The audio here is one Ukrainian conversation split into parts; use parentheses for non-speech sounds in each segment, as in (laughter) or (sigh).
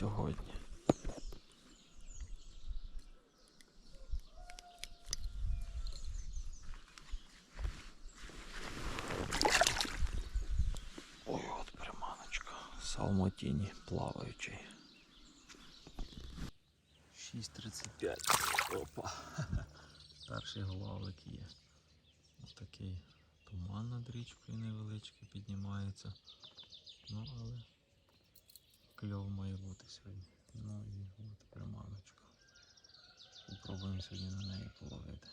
сьогодні. Ой, от приманочка. Салмотіні плаваючий. 6.35. Опа. (laughs) Перший головик є. Ось такий туман над річкою невеличкий піднімається. Ну, але кльов має бути сьогодні. Ну і от приманочка. Попробуємо сьогодні на неї половити.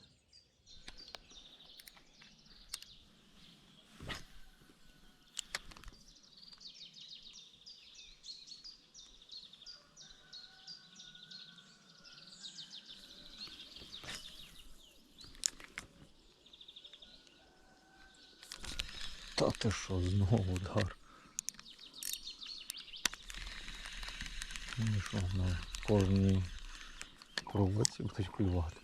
Та ти що, знову удар? Ну що, на кожній проводці будуть клювати.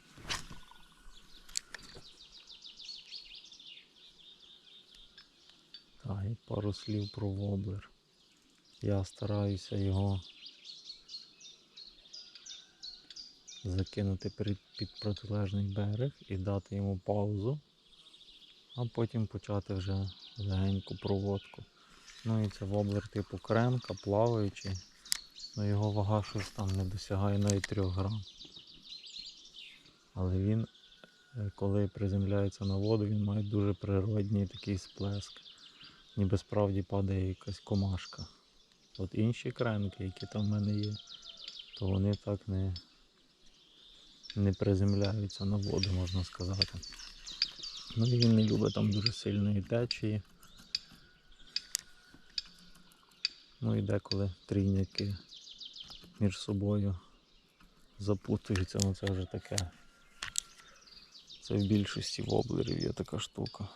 Так, і пару слів про воблер. Я стараюся його закинути під, під протилежний берег і дати йому паузу, а потім почати вже легеньку проводку. Ну і це воблер типу кремка, плаваючий. Ну його вага щось там не досягає навіть 3 грам. Але він, е, коли приземляється на воду, він має дуже природній такий сплеск. Ніби справді падає якась комашка. От інші кренки, які там в мене є, то вони так не, не приземляються на воду, можна сказати. Ну і він не любить там дуже сильної течії. Ну і деколи трійники між собою запутуються, ну це вже таке. Це в більшості воблерів є така штука.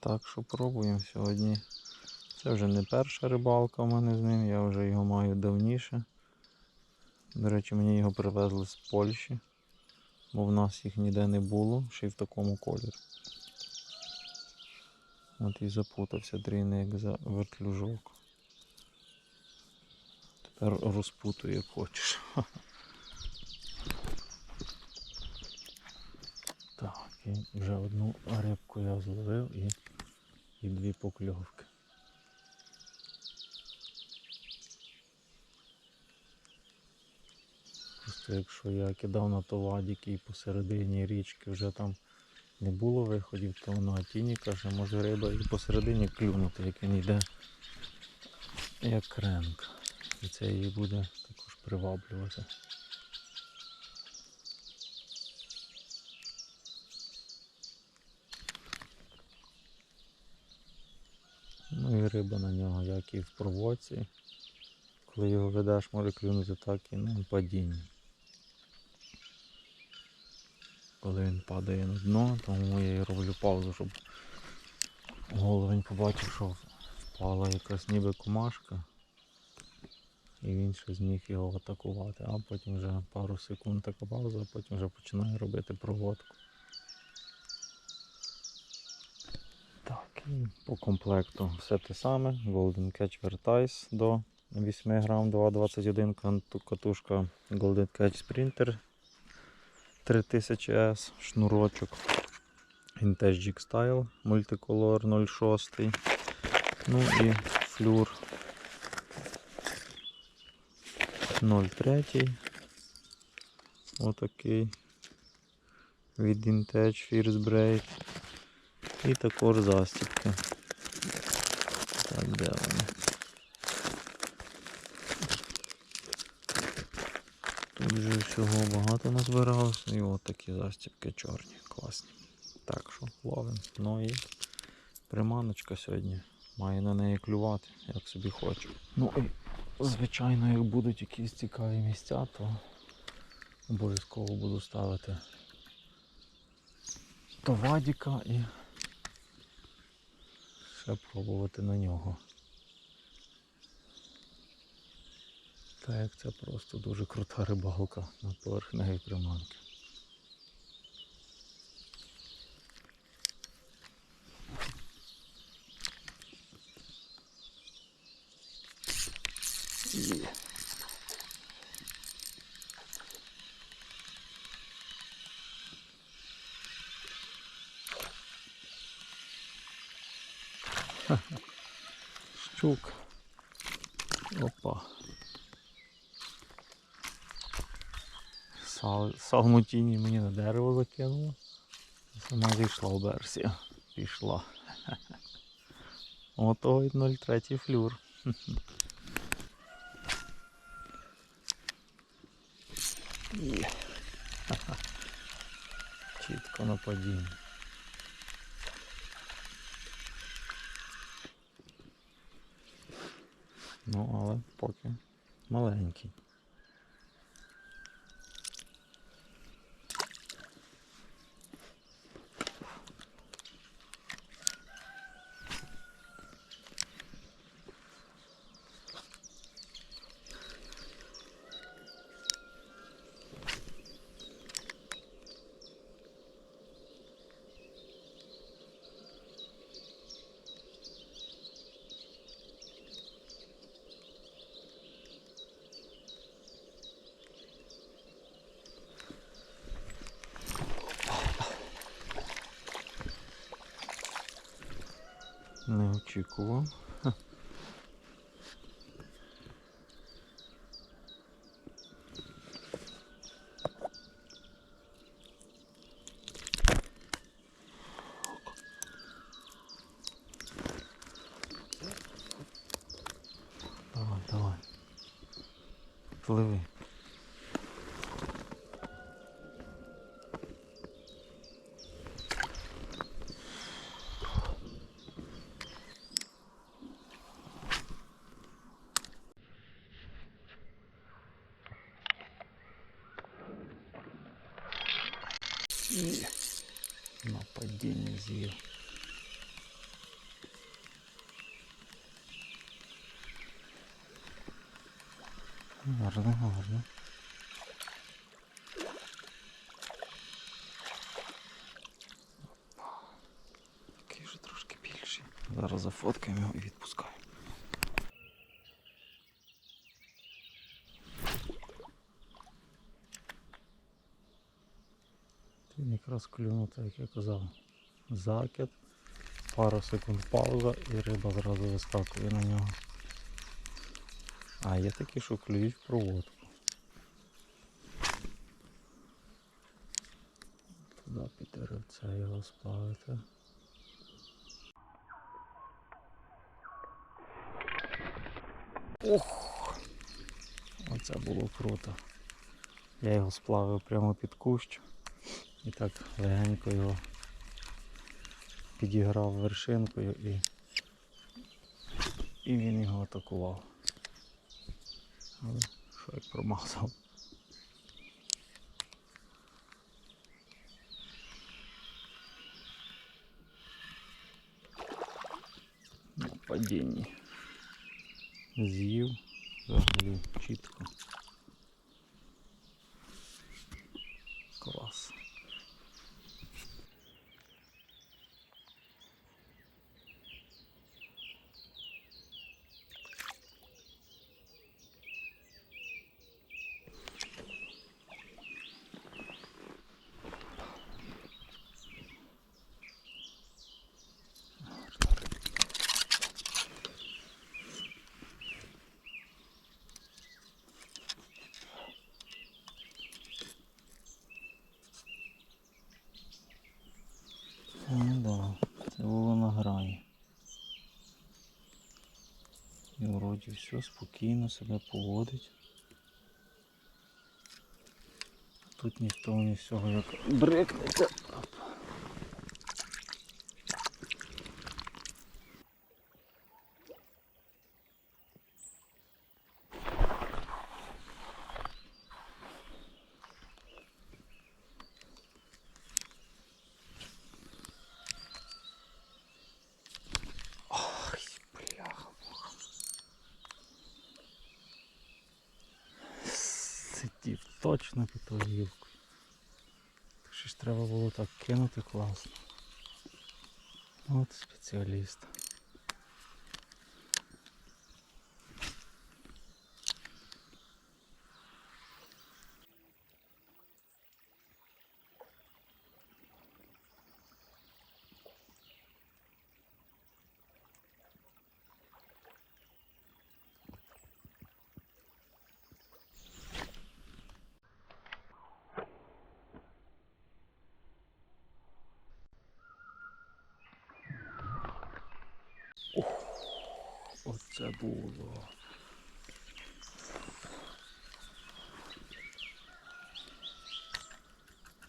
Так що пробуємо сьогодні. Це вже не перша рибалка в мене з ним, я вже його маю давніше. До речі, мені його привезли з Польщі, бо в нас їх ніде не було, ще й в такому кольорі. От і запутався дрійник за вертлюжок. Розпутуй як хочеш. (laughs) Так, і вже одну рибку я зловив і, і дві покльовки. Просто якщо я кидав на товадік і посередині річки вже там не було виходів, то на тіні каже, може риба і посередині клюнути, як він йде як кренк. І це її буде також приваблювати. Ну і риба на нього, як і в проводці. Коли його ведеш, може клюнути так і на падінні. Коли він падає на дно, тому я і роблю паузу, щоб головень побачив, що впала якась ніби комашка. І він ще зміг його атакувати, а потім вже пару секунд така пауза, а потім вже починає робити проводку. Так, і по комплекту все те саме. Golden Catch Vertice до 8 грам 221 катушка Golden Catch Sprinter 3000S, шнурочок Vintage Jig Style Multicolor 06. Ну і флюр 03. Отакий від Fierce Braid. І також застібки. Так, де вони? Тут вже всього багато назбиралось. І от такі застібки чорні, класні. Так що ловимо. Ну і приманочка сьогодні. Має на неї клювати, як собі хоче. Ну і звичайно, як будуть якісь цікаві місця, то обов'язково буду ставити товадіка і ще пробувати на нього. Так як це просто дуже крута рибалка на поверхневій приманки. Щук. Опа. Сал... Салмутіні мені на дерево закинуло. Сама зійшла в берсі. Пішла. (laughs) Ото 0,3 флюр. (laughs) (laughs) Чітко на падінні. Ну, але поки маленький. Не очікував. І на падіння з'їв. Гарно, гарно. Такий вже трошки більший. Зараз зафоткаємо його і відпускаємо. Якраз як я казав. Закид, пару секунд пауза і риба зразу вискакує на нього. А є такі, що клюють в проводку. Туди піти рибця його сплавити. Ох! Оце було круто. Я його сплавив прямо під кущ і так легенько його підіграв вершинкою і, і він його атакував. Але що як промазав. На падінні. З'їв взагалі чітко. Клас. Ну да, це було на грані. І все спокійно себе поводить. Тут ніхто ні всього як брикнеться. Точно під тою гілкою. Що ж треба було так кинути класно. От спеціаліст. Це було?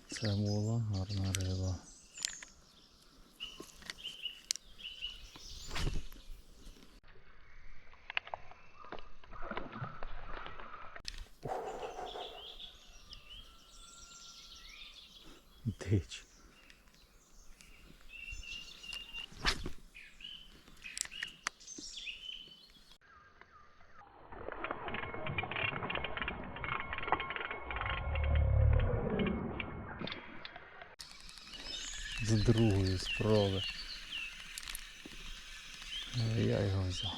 Це була гарна риба. З другої спроби. Я його взяв.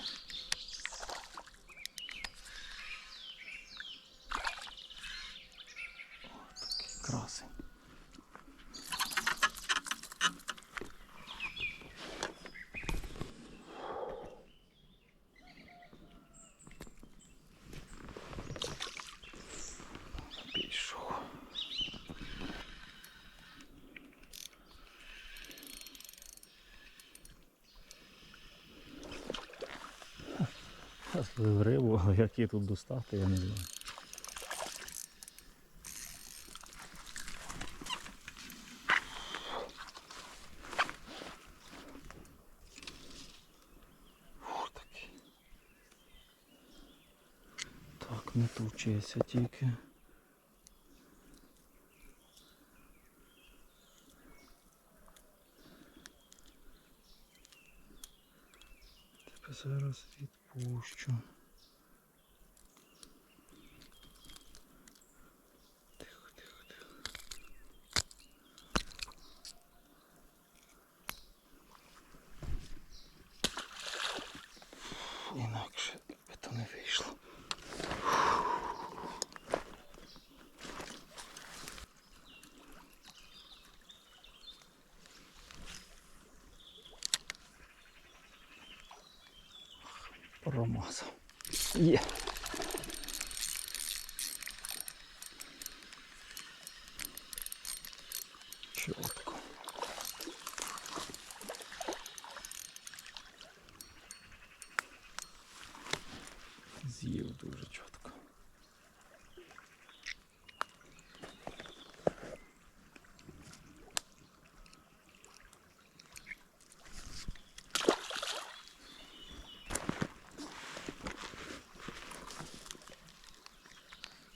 О, такий красень. Пішов. Я зловив рибу, але як її тут достати, я не знаю. Так, не тучися тільки. Зараз відпущу. Промазав. Є. Чітко. З'їв дуже чітко.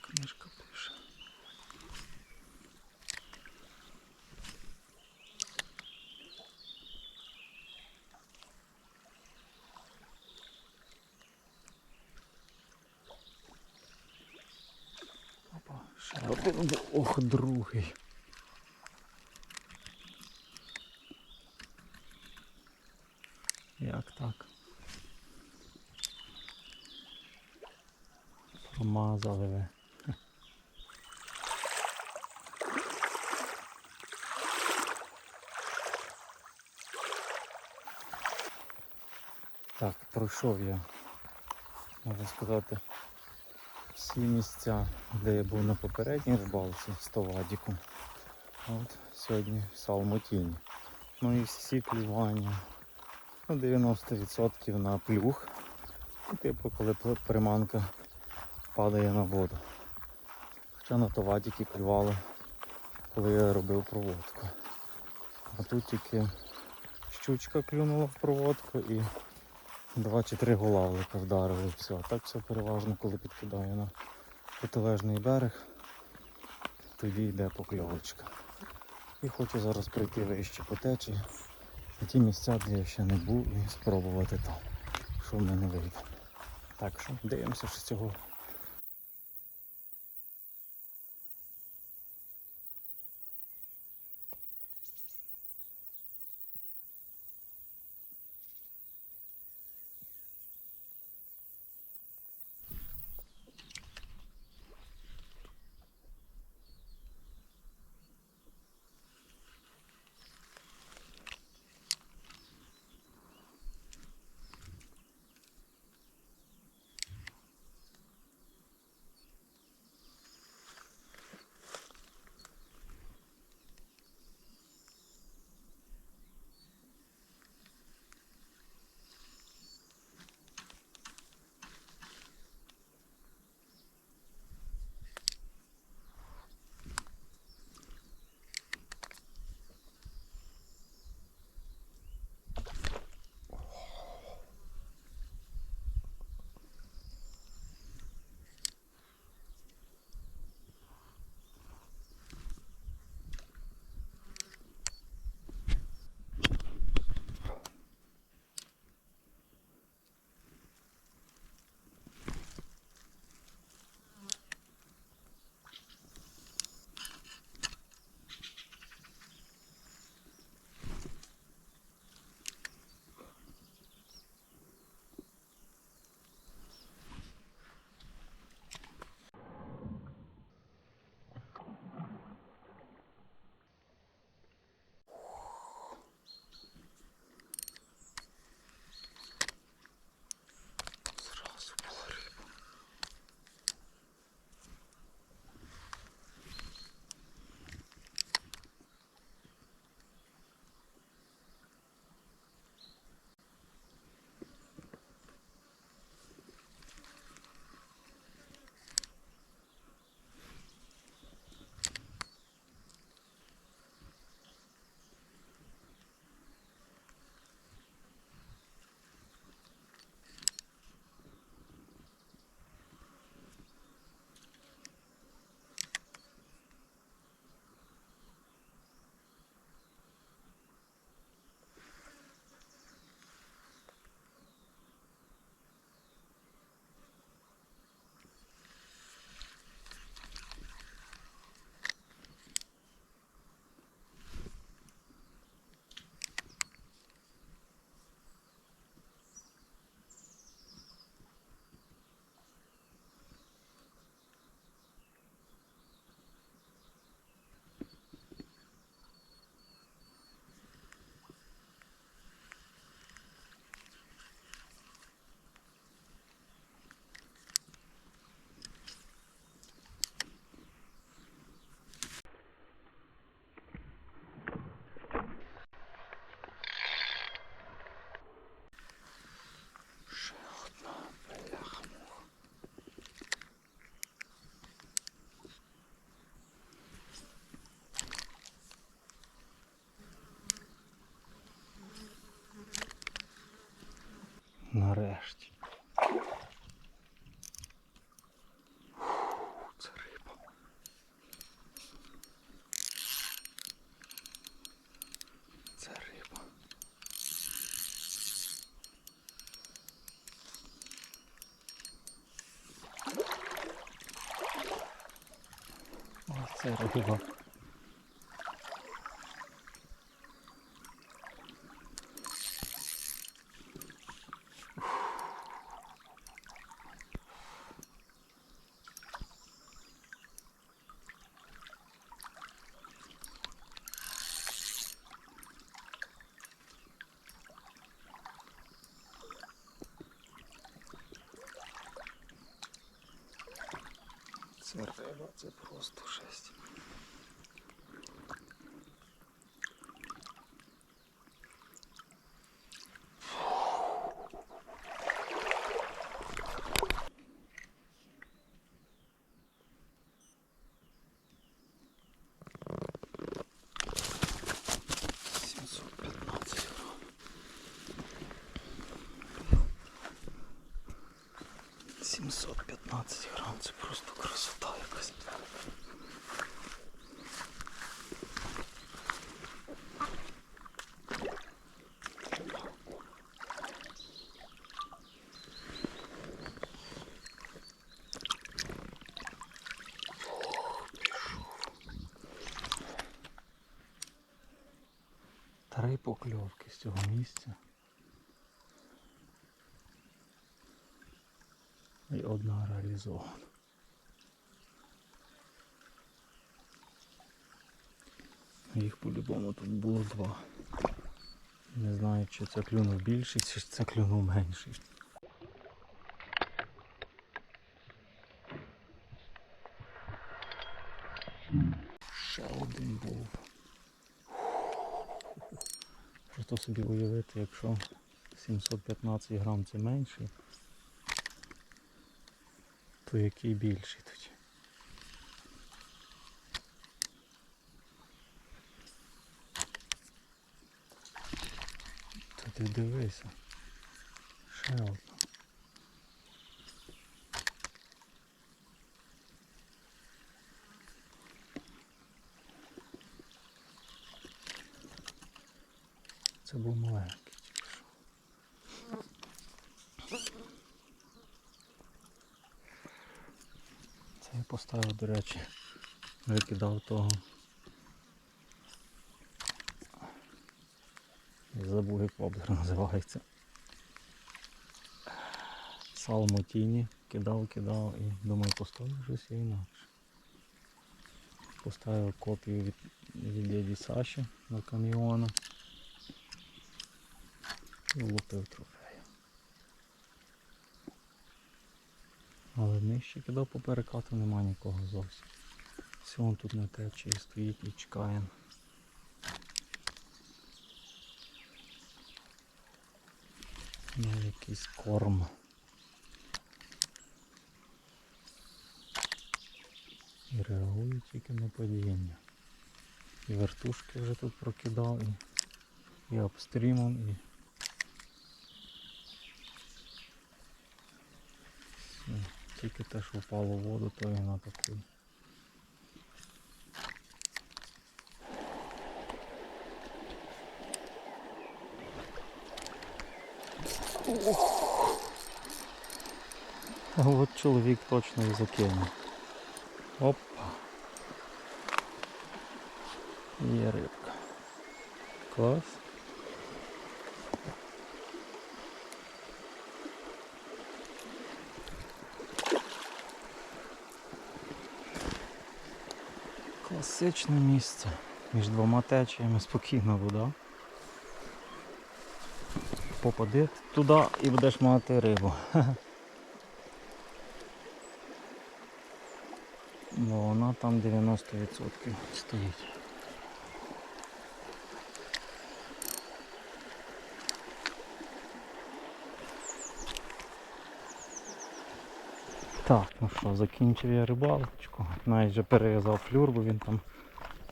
Книжка пише. Опа, ще один. Ох, другий. Як так? Промазали ви. Так, пройшов я, можна сказати, всі місця, де я був на попередній рибалці з Товадіком. От сьогодні в Салмотіні. Ну і всі клювання. Ну, 90% на плюх. Ну, Типу, коли приманка падає на воду. Хоча на Товадіки клювали, коли я робив проводку. А тут тільки щучка клюнула в проводку і два чи три голавлика вдарили. Все. А так все переважно, коли підкидаю на протилежний берег, тоді йде покльовочка. І хочу зараз пройти вище по течії, на ті місця, де я ще не був, і спробувати там, що в мене вийде. Так що дивимося, що з цього нарешті. Фу, Це риба. Це риба. Ось це риба. Риба, це просто жесть. Сімсот п'ятнадцять грам. Сімсот п'ятнадцять грам, це просто красота якась. Три покльовки з цього місця. І одна реалізована. Їх по-любому тут було два. Не знаю, чи це клюнув більший, чи це клюнув менший. Ще один був. Просто собі уявити, якщо 715 грам це менший, то який більший тоді. Та ти дивися. Ще. Це був маленький. Це я поставив, до речі, викидав того. Забув, як називається. Салмотіні кидав, кидав і думаю, поставив щось інакше. Поставив копію від, від дяді Саші на каміону і влупив трофею. Але нижче кидав по перекату нема нікого зовсім. Все, он тут на течії стоїть і чекає. На якийсь корм. І реагує тільки на падіння. І вертушки вже тут прокидав, і, і обстрімом, і Тільки те, що впало в воду, то він атакує. А от чоловік точно і закинув. Опа. Є рибка. Клас. Класичне місце. Між двома течіями спокійна вода. Попади туди і будеш мати рибу. Бо (laughs) вона там 90% стоїть. Так, ну що, закінчив я рибалочку. Навіть вже перев'язав флюр, бо він там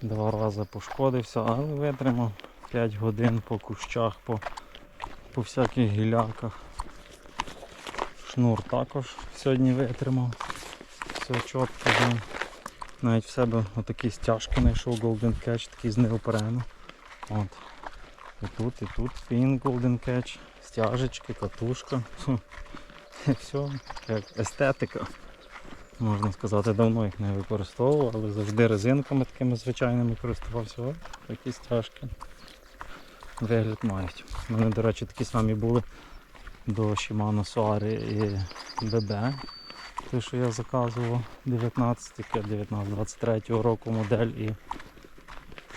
два рази пошкодився, але витримав 5 годин по кущах, по, по всяких гіляках. Шнур також сьогодні витримав. Все чітко. Навіть в себе отакі стяжки знайшов Golden Catch, такий з неопрену. От. І тут, і тут фін Golden Catch, стяжечки, катушка. (laughs) Все, як естетика. Можна сказати, давно їх не використовував, але завжди резинками такими звичайними користувався. Такі стяжки. Вигляд мають. У мене, до речі, такі самі були до Shimano Soari і BB. Те, що я заказував 19 19-23 року модель і,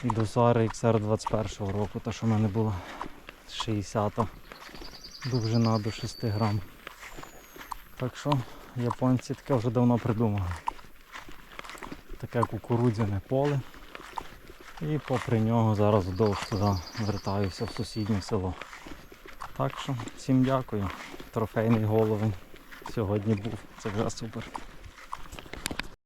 до Soari XR 21 року, та що в мене була 60 довжина до 6 грам. Так що японці таке вже давно придумали. Таке кукурудзяне поле. І попри нього зараз вдовж туди вертаюся в сусіднє село. Так що всім дякую. Трофейний головень сьогодні був. Це вже супер.